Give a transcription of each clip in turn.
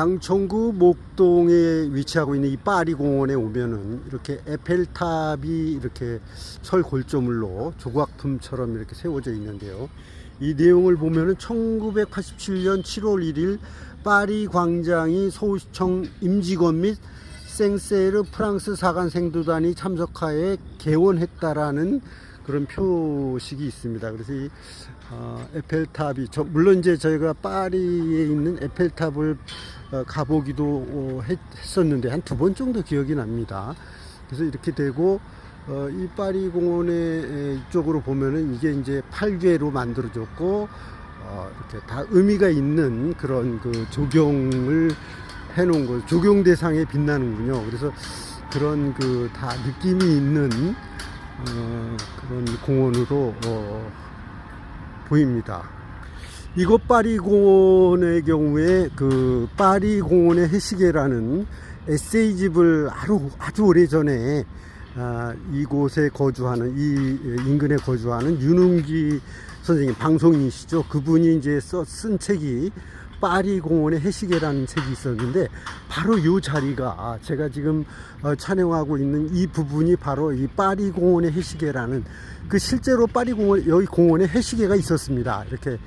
양천구 목동에 위치하고 있는 이 파리 공원에 오면은 이렇게 에펠탑이 이렇게 철 골조물로 조각품처럼 이렇게 세워져 있는데요. 이 내용을 보면은 1987년 7월 1일 파리 광장이 서울시청 임직원 및 생세르 프랑스 사관 생도단이 참석하에 개원했다라는 그런 표식이 있습니다. 그래서 이 어, 에펠탑이 저, 물론 이제 저희가 파리에 있는 에펠탑을 어, 가보기도 어, 했, 했었는데 한 두 번 정도 기억이 납니다. 그래서 이렇게 되고 어, 이 파리 공원의 에, 이쪽으로 보면은 이게 이제 8개로 만들어졌고 어, 이렇게 다 의미가 있는 그런 그 조경을 해놓은 거 조경 대상에 빛나는군요. 그래서 그런 그 다 느낌이 있는 어, 그런 공원으로 어, 보입니다. 이곳 파리 공원의 경우에 그 파리 공원의 해시계라는 에세이집을 아주, 아주 오래 전에 아, 이곳에 거주하는 이 인근에 거주하는 윤웅기 선생님 방송인이시죠. 그분이 이제 써, 쓴 책이 파리 공원의 해시계라는 책이 있었는데 바로 이 자리가 제가 지금 어, 촬영하고 있는 이 부분이 바로 이 파리 공원의 해시계라는 그 실제로 파리 공원 여기 공원에 해시계가 있었습니다. 이렇게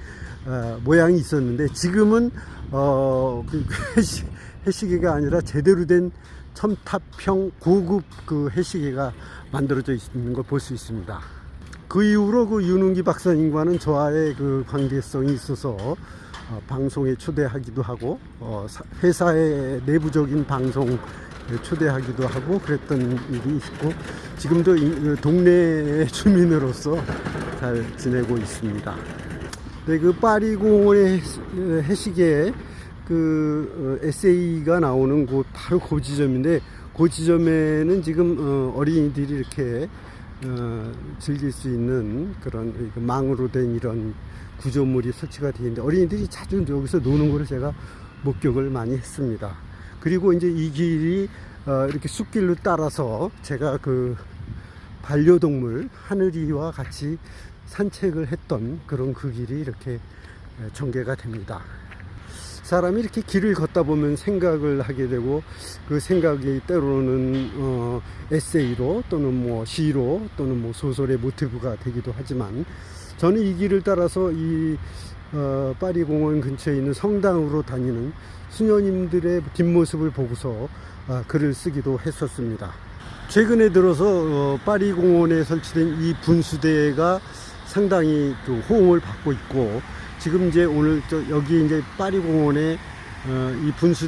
어, 모양이 있었는데 지금은 어, 그 해시, 해시계가 아니라 제대로 된 첨탑형 고급 그 해시계가 만들어져 있는 걸 볼 수 있습니다. 그 이후로 그 윤웅기 박사님과는 저와의 그 관계성이 있어서 어, 방송에 초대하기도 하고 어, 사- 회사의 내부적인 방송 초대하기도 하고 그랬던 일이 있고 지금도 이- 그 동네 주민으로서 잘 지내고 있습니다. 네, 그 파리 공원의 해시- 해시계에 그 어, 에세이가 나오는 곳 바로 그 지점인데 그 지점에는 지금 어, 어린이들이 이렇게 어, 즐길 수 있는 그런 그 망으로 된 이런 구조물이 설치가 되어 있는데 어린이들이 자주 여기서 노는 것을 제가 목격을 많이 했습니다. 그리고 이제 이 길이 어, 이렇게 숲길로 따라서 제가 그 반려동물 하늘이와 같이 산책을 했던 그런 그 길이 이렇게 에, 전개가 됩니다. 사람이 이렇게 길을 걷다 보면 생각을 하게 되고 그 생각이 때로는 어, 에세이로 또는 뭐 시로 또는 뭐 소설의 모티브가 되기도 하지만 저는 이 길을 따라서 이 어, 파리 공원 근처에 있는 성당으로 다니는 수녀님들의 뒷모습을 보고서 아, 글을 쓰기도 했었습니다. 최근에 들어서 어, 파리 공원에 설치된 이 분수대가 상당히 그 호응을 받고 있고 지금 이제 오늘 저 여기 이제 파리 공원에 어, 이 분수